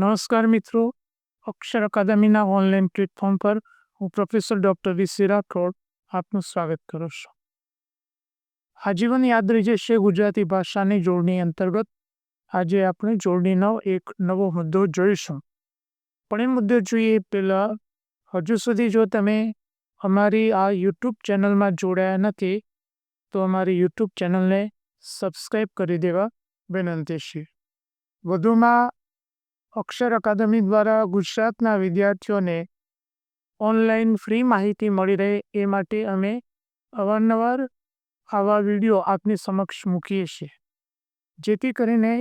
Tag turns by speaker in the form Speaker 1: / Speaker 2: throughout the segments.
Speaker 1: નમસ્કાર મિત્રો. અક્ષર અકાદમીના online platform પર હું પ્રોફેસર ડૉક્ટર વીસી રાઠોડ આપનું સ્વાગત કરું છું. આજીવન યાદ રહી જશે ગુજરાતી ભાષાની જોડણી અંતર્ગત આજે આપણે જોડણીનો એક નવો મુદ્દો જોઈશું. પણ એ મુદ્દો જોઈએ પહેલાં હજુ સુધી જો તમે અમારી આ યુટ્યુબ ચેનલમાં જોડાયા નથી, તો અમારી યુટ્યુબ ચેનલને સબસ્ક્રાઈબ કરી દેવા વિનંતી છે. વધુમાં અક્ષર અકાદમી દ્વારા ગુજરાતના વિદ્યાર્થીઓને ઓનલાઈન ફ્રી માહિતી મળી રહે એ માટે અમે અવારનવાર આવા વીડિયો આપની સમક્ષ મૂકીએ છીએ, જેથી કરીને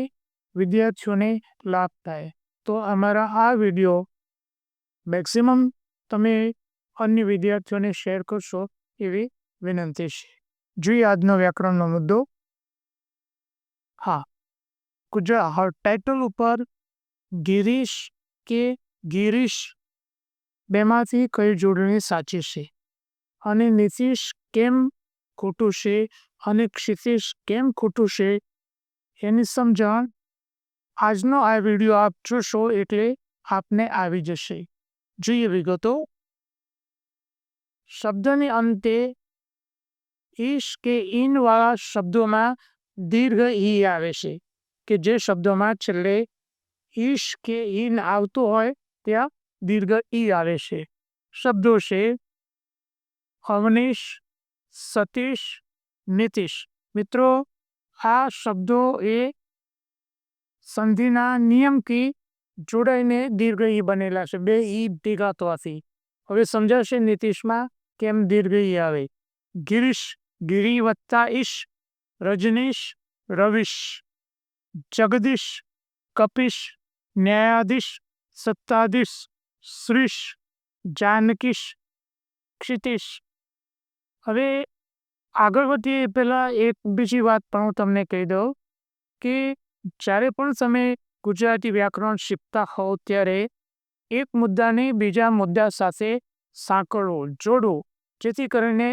Speaker 1: વિદ્યાર્થીઓને લાભ થાય. તો અમારા આ વીડિયો મેક્સિમમ તમે અન્ય વિદ્યાર્થીઓને શેર કરશો એવી વિનંતી છે. જોઈએ આજનો વ્યાકરણનો મુદ્દો. હા, ગુજરાત ટાઇટલ ઉપર ગિરીશ કે ગિરીશ? બેમાંથી કઈ જોડણી સાચી છે? અને નીતિશ કેમ ખોટું છે? અને ક્ષિતિશ કેમ ખોટું છે? એની સમજણ? આજનો આ વીડિયો આપ જોશો એટલે આપને આવી જશે. જોઈએ વિગતો. શબ્દની અંતે, ઈશ કે ઇનવાળા શબ્દોમાં દીર્ઘ ઈ આવે છે, કે જે શબ્દોમાં છેલ્લે ઈશ કે ઈન આવતું હોય, ત્યાં દીર્ઘ ઈ આવે છે. શબ્દો છે અવનીશ સતીશ, નીતિશ. મિત્રો, આ શબ્દો એ સંધિના નિયમથી જોડાઈને દીર્ઘ ઈ બનેલા છે. બે ઈ ભેગા થવાથી હવે સમજાશે નીતિશમાં કેમ દીર્ઘ ઈ આવે. ગિરીશ ગિરી વત્તા ઈશ, રજનીશ, રવિશ. જગદીશ, કપિશ ન્યાયાધીશ સત્તાધીશ શ્રીશ જાનકીશ ક્ષિતિશ હવે આગળ વધીએ, પહેલાં એક બીજી વાત પણ હું તમને કહી દઉં કે જ્યારે પણ તમે ગુજરાતી વ્યાકરણ શીખતા હોવ ત્યારે એક મુદ્દાને બીજા મુદ્દા સાથે સાંકળો, જોડો, જેથી કરીને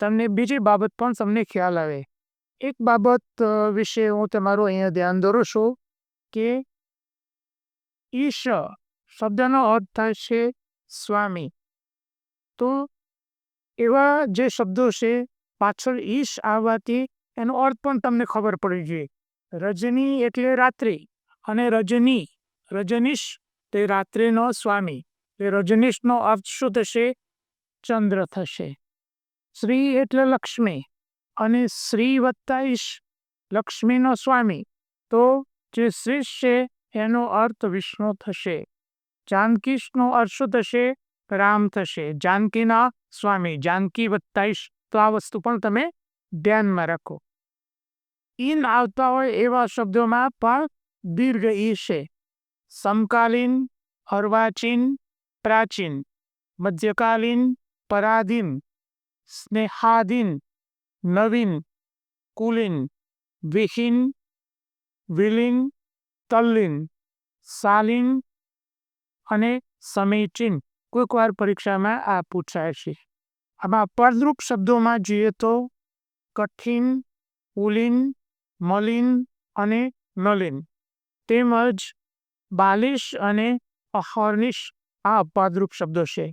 Speaker 1: તમને બીજી બાબત પણ તમને ખ્યાલ આવે. એક બાબત વિશે હું તમારું અહીંયા ધ્યાન દોરું છું કે ઈશ શબ્દનો અર્થ થાય છે સ્વામી. તો એવા જે શબ્દો છે, પાછળ ઈશ આવવાથી એનો અર્થ પણ તમને ખબર પડી જોઈએ રજની એટલે રાત્રિ અને રજની, રજનીશ તે રાત્રિનો સ્વામી. એ રજનીશનો અર્થ શું થશે? ચંદ્ર થશે. શ્રી એટલે લક્ષ્મી અને શ્રી વત્તા ઈશ, લક્ષ્મીનો સ્વામી. તો જે શ્રી છે એનો અર્થ વિષ્ણુ થશે. જાનકીશનો અર્થ થશે? રામ થશે. જાનકીના સ્વામી, જાનકી વત્તાઈશ તો આ વસ્તુ પણ તમે ધ્યાનમાં રાખો. ઇન આવતા હોય એવા શબ્દોમાં પણ દીર્ઘ ઈ છે. સમકાલીન, અર્વાચીન, પ્રાચીન, મધ્યકાલીન, પરાધીન, સ્નેહાધીન, નવીન, કુલીન, વિહીન, વિલીન તલ્લીન, સાલિન અને સમીચીન કોઈક વાર પરીક્ષામાં આ પૂછાય છે. આમાં પરદ્રુપ શબ્દોમાં જોઈએ તો કઠિન, ઉલીન, મલિન અને નલિન તેમજ બાલિશ અને અહર્નિશ આ અપવાદરૂપ શબ્દો છે.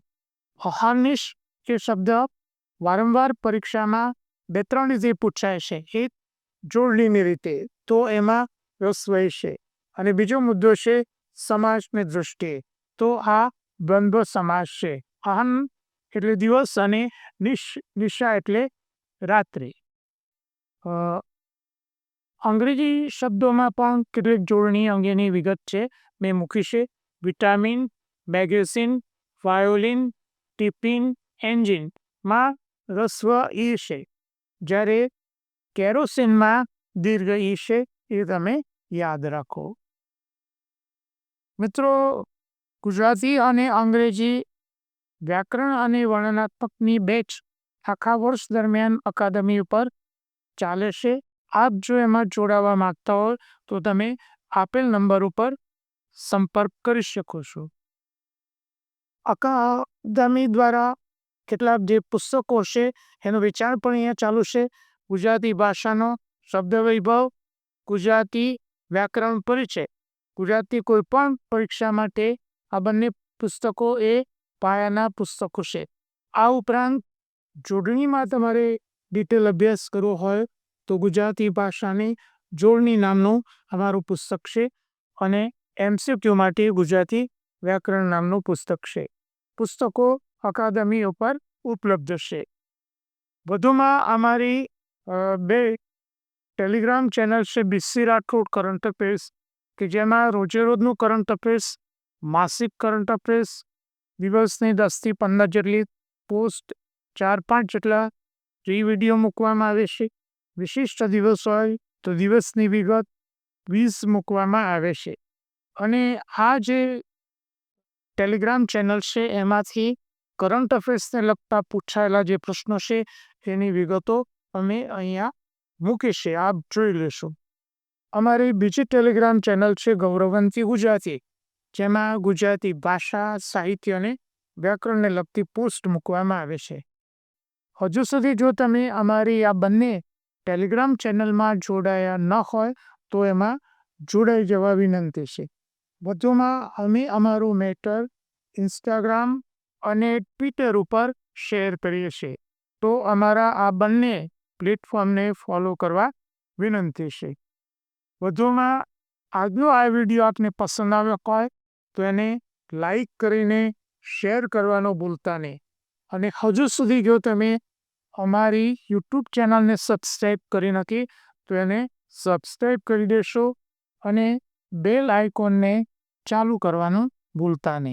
Speaker 1: અહર્નિશ એ શબ્દ વારંવાર પરીક્ષામાં બે ત્રણ રીતે પૂછાય છે એક જોડણીની રીતે તો એમાં રસવય છે. અને બીજો મુદ્દો છે સમાજની દૃષ્ટિએ તો આ દ્વંદ્વ સમાજ છે. અહન એટલે દિવસ અને નિશ, નિશા એટલે રાત્રિ. અંગ્રેજી શબ્દોમાં પણ કેટલીક જોડણી અંગેની વિગત છે. મેં મૂકી છે. વિટામિન, મેગેઝિન, વાયોલિન ટિફિન એન્જિનમાં રસ્વ ઈ છે. જ્યારે કેરોસીનમાં દીર્ઘ ઈ છે એ તમે યાદ રાખો. મિત્રો, ગુજરાતી અને અંગ્રેજી વ્યાકરણ અને વર્ણનાત્મકની બેચ આખા વર્ષ દરમિયાન અકાદમી ઉપર ચાલે છે. આપ જો એમાં જોડાવા માંગતા હો, તો તમે આપેલ નંબર ઉપર સંપર્ક કરી શકો છો. અકાદમી દ્વારા કેટલાક જે પુસ્તકો છે, એનો વિચાર પણ અહીંયા ચાલુ છે. ગુજરાતી ભાષાનો શબ્દ વૈભવ ગુજરાતી વ્યાકરણ પરિચય ગુજરાતી કોઈ પણ પરીક્ષા માટે આ બંને પુસ્તકો એ પાયાના પુસ્તકો છે. આ ઉપરાંત જોડણીમાં તમારે ડિટેલ અભ્યાસ કરવો હોય તો ગુજરાતી ભાષાની જોડણી નામનું અમારું પુસ્તક છે અને એમસીક્યુ માટે ગુજરાતી વ્યાકરણ નામનું પુસ્તક છે. પુસ્તકો અકાદમી ઉપર ઉપલબ્ધ છે. વધુમાં અમારી બે ટેલિગ્રામ ચેનલ છે બીસી રાઠોડ, કરંટ અફેર્સ કે જેમાં રોજે રોજનું કરંટ અફેર્સ, માસિક કરંટ અફેર્સ, દિવસની દસથી પંદર જેટલી પોસ્ટ ચાર પાંચ જેટલા ફ્રી વીડિયો મૂકવામાં આવે છે. વિશિષ્ટ દિવસ હોય તો દિવસની વિગત વીસ મૂકવામાં આવે છે. અને આ જે ટેલિગ્રામ ચેનલ છે, એમાંથી કરંટ અફેર્સને લગતા પૂછાયેલા જે પ્રશ્નો છે, એની વિગતો અમે અહીંયા મૂકીશે આપ જોઈ લેશો. અમારી બીજી ટેલિગ્રામ ચેનલ છે ગૌરવંતી ગુજરાતી, જેમાં ગુજરાતી ભાષા, સાહિત્ય અને વ્યાકરણને લગતી પોસ્ટ મૂકવામાં આવે છે. હજુ સુધી જો તમે અમારી આ બંને ટેલિગ્રામ ચેનલમાં જોડાયા ન હોય, તો એમાં જોડાઈ જવા વિનંતી છે. વધુમાં, અમે અમારું મેટર ઇન્સ્ટાગ્રામ અને ટ્વિટર ઉપર શેર કરીએ છીએ. તો અમારા આ બંને પ્લેટફોર્મને ફોલો કરવા વિનંતી છે. વધુમાં આજનો આ વીડિયો આપને પસંદ આવ્યો હોય તો એને લાઈક કરીને શેર કરવાનો ભૂલતા નહીં. અને હજુ સુધી જો તમે અમારી યુટ્યુબ ચેનલને સબસ્ક્રાઈબ કરી નથી તો એને સબસ્ક્રાઈબ કરી દેશો અને બેલ આઇકોનને ચાલુ કરવાનું ભૂલતા નહીં.